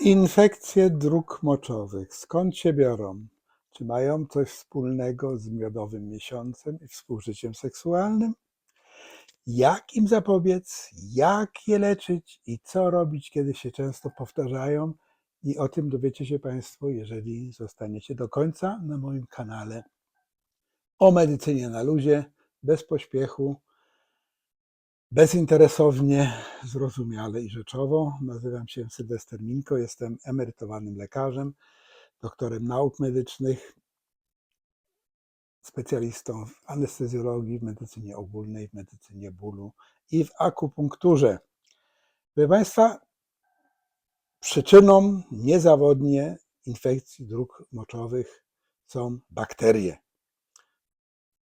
Infekcje dróg moczowych, skąd się biorą? Czy mają coś wspólnego z miodowym miesiącem i współżyciem seksualnym? Jak im zapobiec, jak je leczyć i co robić, kiedy się często powtarzają? I o tym dowiecie się Państwo, jeżeli zostaniecie do końca na moim kanale o medycynie na luzie, bez pośpiechu, bezinteresownie, zrozumiale i rzeczowo. Nazywam się Sylwester Minko, jestem emerytowanym lekarzem, doktorem nauk medycznych, specjalistą w anestezjologii, w medycynie ogólnej, w medycynie bólu i w akupunkturze. Proszę Państwa, przyczyną niezawodnie infekcji dróg moczowych są bakterie.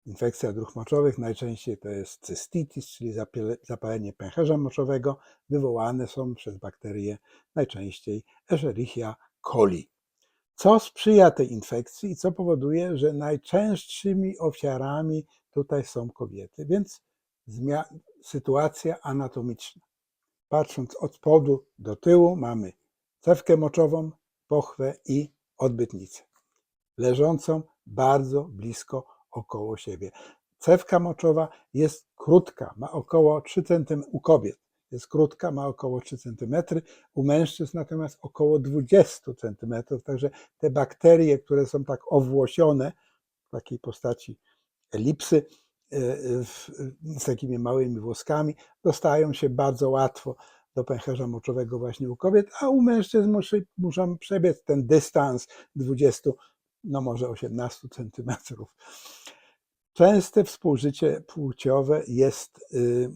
Infekcja dróg moczowych najczęściej to jest cystitis, czyli zapalenie pęcherza moczowego. Wywołane są przez bakterie najczęściej Escherichia coli. Co sprzyja tej infekcji i co powoduje, że najczęstszymi ofiarami tutaj są kobiety. Więc sytuacja anatomiczna. Patrząc od spodu do tyłu, mamy cewkę moczową, pochwę i odbytnicę, leżącą bardzo blisko około siebie. Cewka moczowa jest krótka, ma około 3 cm u kobiet. Jest krótka, ma około 3 cm, u mężczyzn natomiast około 20 cm. Także te bakterie, które są tak owłosione w takiej postaci elipsy, e, w- z takimi małymi włoskami, dostają się bardzo łatwo do pęcherza moczowego właśnie u kobiet, a u mężczyzn muszy, muszą przebiec ten dystans 20, no może 18 centymetrów. Częste współżycie płciowe jest y,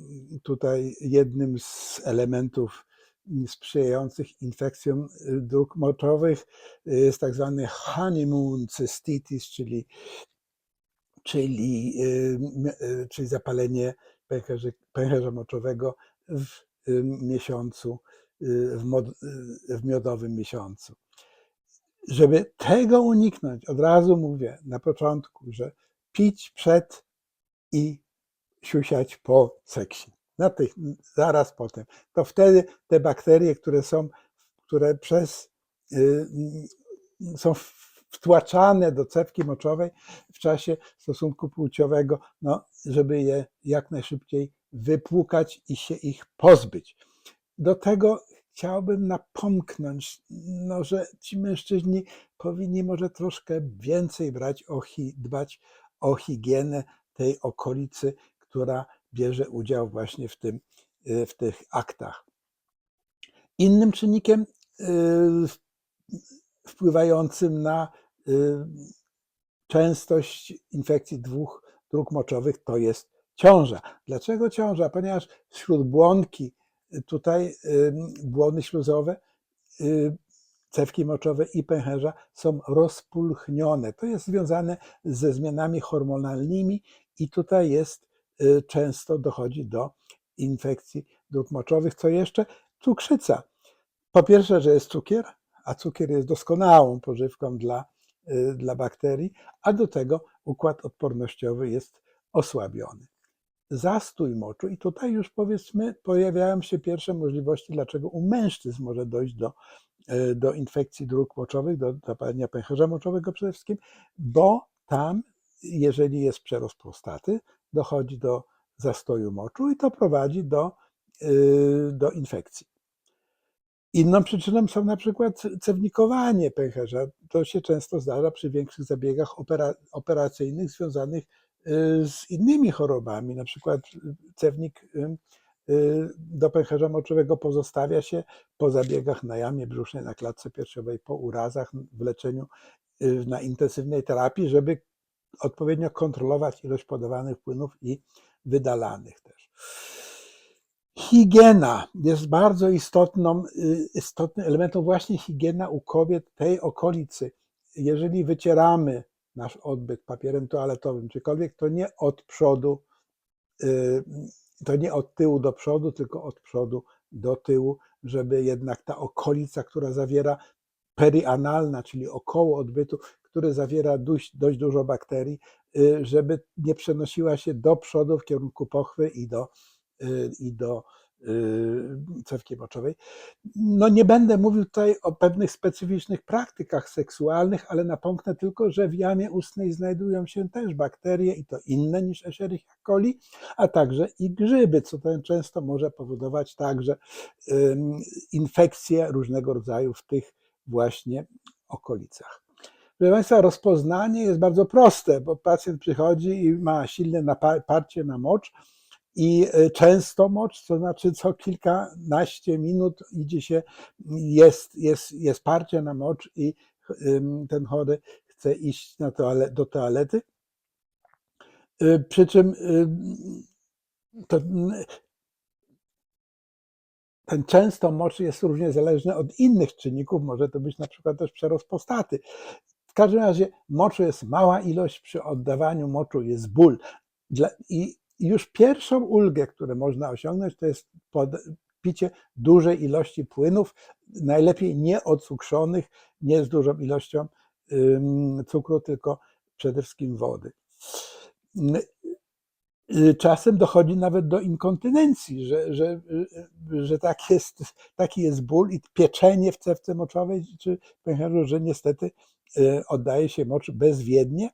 tutaj jednym z elementów mm, sprzyjających infekcjom y, dróg moczowych. Y, Jest tak zwany honeymoon cystitis, czyli, czyli, czyli zapalenie pęcherzy, pęcherza moczowego w miesiącu, w miodowym miesiącu. Żeby tego uniknąć, od razu mówię na początku, że pić przed i siusiać po seksie. Natych, zaraz potem. To wtedy te bakterie, które są, które przez, y, mm, są wtłaczane do cewki moczowej w czasie stosunku płciowego, no, żeby je jak najszybciej wypłukać i się ich pozbyć. Do tego chciałbym napomknąć, no, że ci mężczyźni powinni może troszkę więcej brać o, dbać o higienę tej okolicy, która bierze udział właśnie w, tym, y, w tych aktach. Innym czynnikiem y, wpływającym na y, częstość infekcji dwóch dróg moczowych to jest ciąża. Dlaczego ciąża? Ponieważ śródbłonki, y, tutaj błony śluzowe, cewki moczowe i pęcherza są rozpulchnione. To jest związane ze zmianami hormonalnymi i tutaj jest y, często dochodzi do infekcji dróg moczowych. Co jeszcze? Cukrzyca. Po pierwsze, że jest cukier, a cukier jest doskonałą pożywką dla, y, dla bakterii, a do tego układ odpornościowy jest osłabiony. Zastój moczu, i tutaj już powiedzmy, pojawiają się pierwsze możliwości, dlaczego u mężczyzn może dojść do, y, do infekcji dróg moczowych, do zapalenia pęcherza moczowego przede wszystkim, bo tam, jeżeli jest przerost prostaty, dochodzi do zastoju moczu i to prowadzi do, y, do infekcji. Inną przyczyną są na przykład cewnikowanie pęcherza. To się często zdarza przy większych zabiegach opera, operacyjnych związanych y, z innymi chorobami. Na przykład cewnik y, y, do pęcherza moczowego pozostawia się po zabiegach na jamie brzusznej, na klatce piersiowej, po urazach, w leczeniu y, na intensywnej terapii, żeby odpowiednio kontrolować ilość podawanych płynów i wydalanych też. Higiena jest bardzo istotną, y, istotnym elementem, właśnie higiena u kobiet tej okolicy. Jeżeli wycieramy nasz odbyt papierem toaletowym, czykolwiek, to nie od przodu, y, to nie od tyłu do przodu, tylko od przodu do tyłu, żeby jednak ta okolica, która zawiera perianalna, czyli około odbytu, który zawiera dość, dość dużo bakterii, y, żeby nie przenosiła się do przodu w kierunku pochwy i do, y, i do cewki moczowej. No nie będę mówił tutaj o pewnych specyficznych praktykach seksualnych, ale napomknę tylko, że w jamie ustnej znajdują się też bakterie i to inne niż Escherichia coli, a także i grzyby, co często może powodować także infekcje różnego rodzaju w tych właśnie okolicach. Proszę Państwa, rozpoznanie jest bardzo proste, bo pacjent przychodzi i ma silne naparcie na mocz i y, często mocz, to znaczy co kilkanaście minut idzie się, jest, jest, jest parcie na mocz i ten chory chce iść na toale, do toalety. Y, Przy czym to, ten często mocz jest również zależny od innych czynników, może to być na przykład też przerost prostaty. W każdym razie moczu jest mała ilość, przy oddawaniu moczu jest ból. Dla, I już pierwszą ulgę, którą można osiągnąć, to jest pod, picie dużej ilości płynów, najlepiej nie ocukrzonych, nie z dużą ilością cukru, tylko przede wszystkim wody. Y, Czasem dochodzi nawet do inkontynencji, że, że, że tak jest, taki jest ból i pieczenie w cewce moczowej czy pęcherzu, że niestety oddaje się mocz bezwiednie.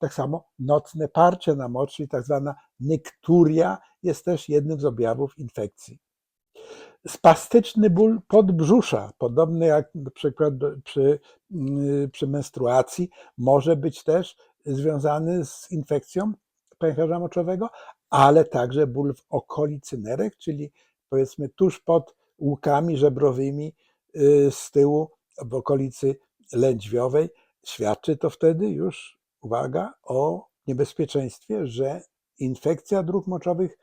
Tak samo nocne parcie na mocz, czyli tak zwana nykturia, jest też jednym z objawów infekcji. Spastyczny ból podbrzusza, podobny jak na przykład przy, y, przy menstruacji, może być też związany z infekcją pęcherza moczowego, ale także ból w okolicy nerek, czyli powiedzmy tuż pod łukami żebrowymi y, z tyłu, w okolicy lędźwiowej. Świadczy to wtedy już, uwaga, o niebezpieczeństwie, że infekcja dróg moczowych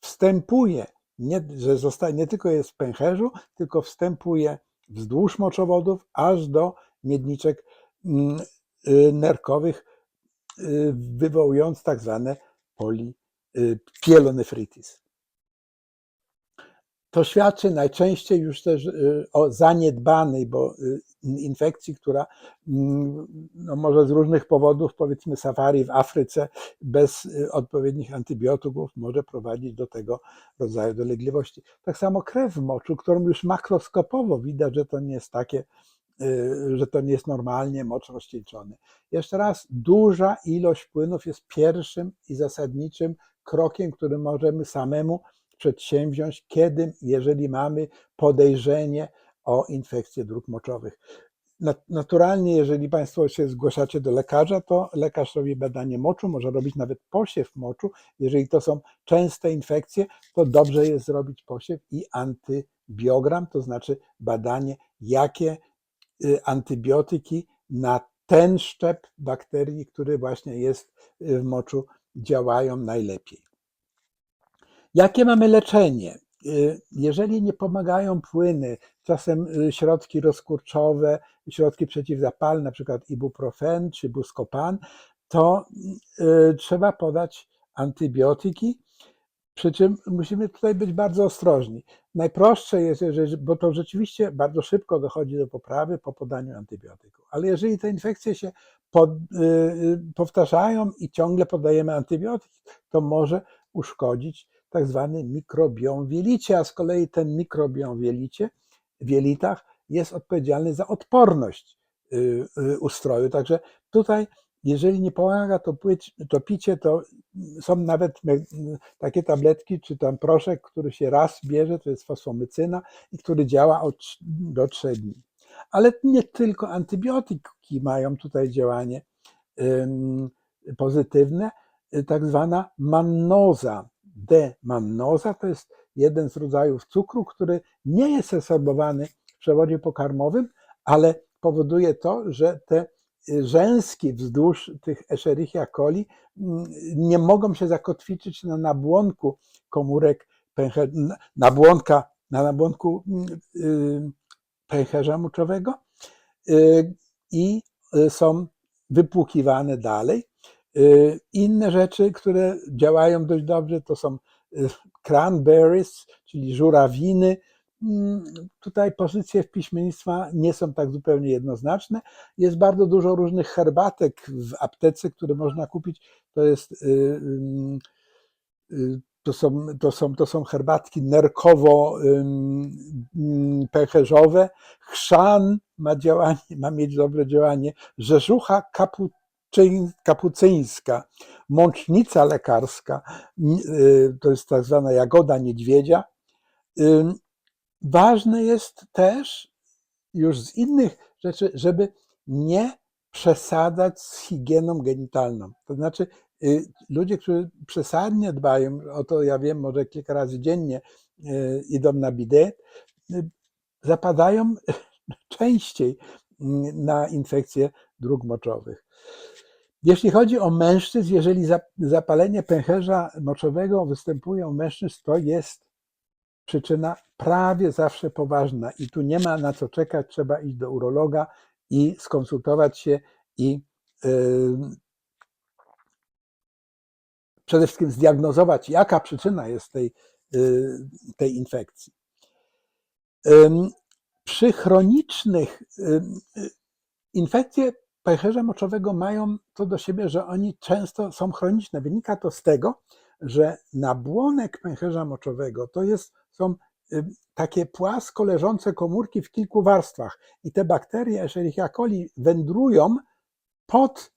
wstępuje, nie, że zostaje, nie tylko jest w pęcherzu, tylko wstępuje wzdłuż moczowodów, aż do miedniczek mm, y, nerkowych, y, wywołując tak zwane poli, y, pielonefritis. To świadczy najczęściej już też y, o zaniedbanej bo y, infekcji, która mm, no może z różnych powodów, powiedzmy safari w Afryce, bez y, odpowiednich antybiotyków może prowadzić do tego rodzaju dolegliwości. Tak samo krew w moczu, którą już makroskopowo widać, że to nie jest takie, że to nie jest normalnie mocz rozcieńczony. Jeszcze raz, duża ilość płynów jest pierwszym i zasadniczym krokiem, który możemy samemu przedsięwziąć, kiedy, jeżeli mamy podejrzenie o infekcję dróg moczowych. Nat- Naturalnie, jeżeli Państwo się zgłaszacie do lekarza, to lekarz robi badanie moczu, może robić nawet posiew moczu. Jeżeli to są częste infekcje, to dobrze jest zrobić posiew i antybiogram, to znaczy badanie, jakie y, antybiotyki na ten szczep bakterii, który właśnie jest w moczu, działają najlepiej. Jakie mamy leczenie? Y, Jeżeli nie pomagają płyny, czasem y, środki rozkurczowe, środki przeciwzapalne, na przykład ibuprofen czy buscopan, to y, trzeba podać antybiotyki, przy czym musimy tutaj być bardzo ostrożni. Najprostsze jest, bo to rzeczywiście bardzo szybko dochodzi do poprawy po podaniu antybiotyku, ale jeżeli te infekcje się pod, powtarzają i ciągle podajemy antybiotyk, to może uszkodzić tak zwany mikrobiom w jelicie, a z kolei ten mikrobiom w jelicie, w jelitach jest odpowiedzialny za odporność y, y, ustroju. Także tutaj, jeżeli nie pomaga to, płyć, to picie, to są nawet takie tabletki, czy tam proszek, który się raz bierze, to jest fosfomycyna i który działa od, do 3 dni. Ale nie tylko antybiotyki mają tutaj działanie pozytywne, tak zwana mannoza, D-mannoza to jest jeden z rodzajów cukru, który nie jest resorbowany w przewodzie pokarmowym, ale powoduje to, że te y, rzęski wzdłuż tych Escherichia coli mm, nie mogą się zakotwiczyć na nabłonku komórek nabłonka, na nabłonku mm, y, pęcherza moczowego y, i są wypłukiwane dalej. Y, Inne rzeczy, które działają dość dobrze, to są y, cranberries, czyli żurawiny. Mm, Tutaj pozycje w piśmiennictwa nie są tak zupełnie jednoznaczne. Jest bardzo dużo różnych herbatek w aptece, które można kupić. To jest y, to są, to są, to są herbatki nerkowo-pęcherzowe. Chrzan ma, działanie, ma mieć dobre działanie. Rzeżucha kapuczyń, kapucyńska, mącznica lekarska, y, to jest tak zwana jagoda niedźwiedzia. Ważne jest też już z innych rzeczy, żeby nie przesadzać z higieną genitalną. To znaczy, y, ludzie, którzy przesadnie dbają o to, ja wiem, może kilka razy dziennie y, idą na bidet, zapadają częściej na infekcje dróg moczowych. Jeśli chodzi o mężczyzn, jeżeli za- zapalenie pęcherza moczowego występuje u mężczyzn, to jest przyczyna prawie zawsze poważna i tu nie ma na co czekać, trzeba iść do urologa i skonsultować się i yy, przede wszystkim zdiagnozować, jaka przyczyna jest tej, yy, tej infekcji. Ym, Przy chronicznych ym, y, infekcje pęcherza moczowego mają to do siebie, że oni często są chroniczne. Wynika to z tego, że nabłonek pęcherza moczowego to jest, są y, takie płasko leżące komórki w kilku warstwach i te bakterie Escherichia coli wędrują pod,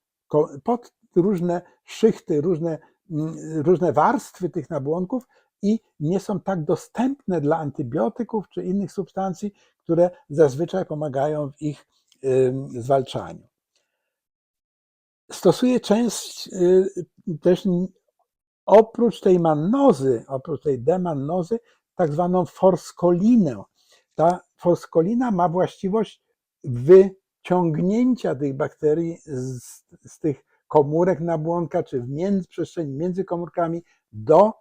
pod różne szychty, różne, mm, różne warstwy tych nabłonków i nie są tak dostępne dla antybiotyków czy innych substancji, które zazwyczaj pomagają w ich zwalczaniu. Stosuję część y, też oprócz tej mannozy, oprócz tej demannozy, tak zwaną forskolinę. Ta forskolina ma właściwość wyciągnięcia tych bakterii z, z tych komórek nabłonka, czy w między, przestrzeni między komórkami do,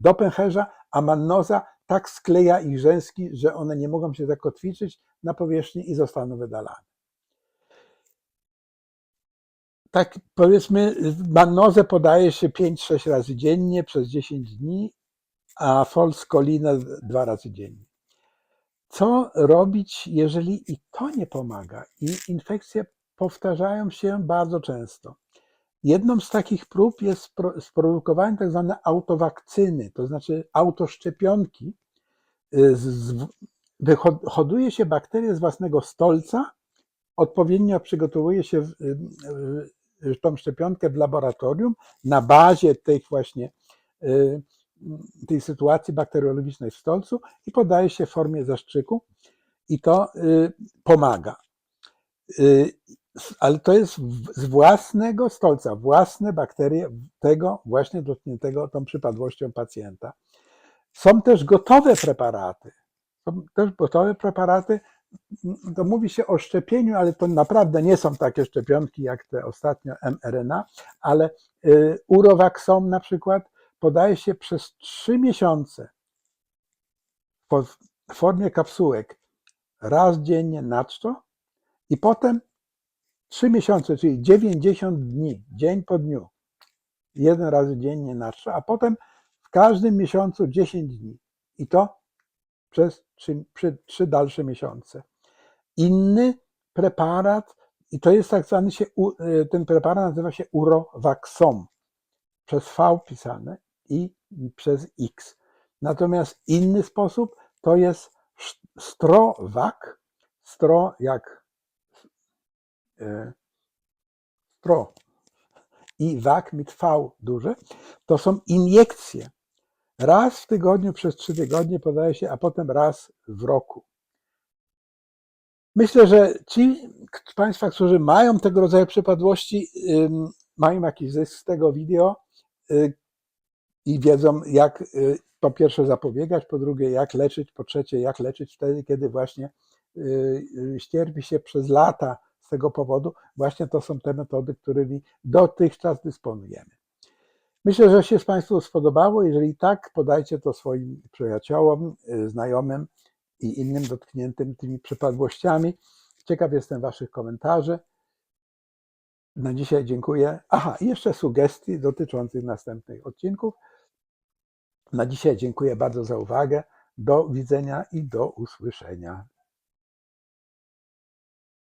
do pęcherza, a mannoza tak skleja ich rzęski, że one nie mogą się zakotwiczyć na powierzchni i zostaną wydalane. Tak powiedzmy, mannozę podaje się 5-6 razy dziennie przez 10 dni, a folskolinę dwa razy dziennie. Co robić, jeżeli i to nie pomaga i infekcje powtarzają się bardzo często? Jedną z takich prób jest spro- sprodukowanie tak zwane autowakcyny, to znaczy autoszczepionki. Y, Hoduje się bakterie z własnego stolca, odpowiednio przygotowuje się y, y, tą szczepionkę w laboratorium na bazie tych właśnie y, tej sytuacji bakteriologicznej w stolcu i podaje się w formie zastrzyku i to y, pomaga. Y, Ale to jest z własnego stolca, własne bakterie tego właśnie dotkniętego tą przypadłością pacjenta. Są też gotowe preparaty. Są też gotowe preparaty. To mówi się o szczepieniu, ale to naprawdę nie są takie szczepionki jak te ostatnio mRNA, ale y, Urovaxom na przykład podaje się przez 3 miesiące w formie kapsułek. Raz dziennie na czczo i potem 3 miesiące, czyli 90 dni, dzień po dniu, jeden razy dziennie na czczo, a potem w każdym miesiącu 10 dni. I to przez 3, trzy dalsze miesiące. Inny preparat, i to jest tak zwany się, y, ten preparat nazywa się Urovaxom, przez V pisane i przez X. Natomiast inny sposób to jest Strowak, stro jak e, stro i wak mit V duże, to są iniekcje. Raz w tygodniu przez trzy tygodnie podaje się, a potem raz w roku. Myślę, że ci Państwa, którzy mają tego rodzaju przypadłości, mają jakiś zysk z tego wideo y, i wiedzą, jak y, po pierwsze zapobiegać, po drugie, jak leczyć, po trzecie, jak leczyć wtedy, kiedy właśnie y, ścierpi się przez lata z tego powodu. Właśnie to są te metody, którymi dotychczas dysponujemy. Myślę, że się z Państwu spodobało. Jeżeli tak, podajcie to swoim przyjaciołom, y, znajomym i innym dotkniętym tymi przypadłościami. Ciekaw jestem Waszych komentarzy. Na dzisiaj dziękuję. Aha, jeszcze sugestii dotyczących następnych odcinków. Na dzisiaj dziękuję bardzo za uwagę. Do widzenia i do usłyszenia.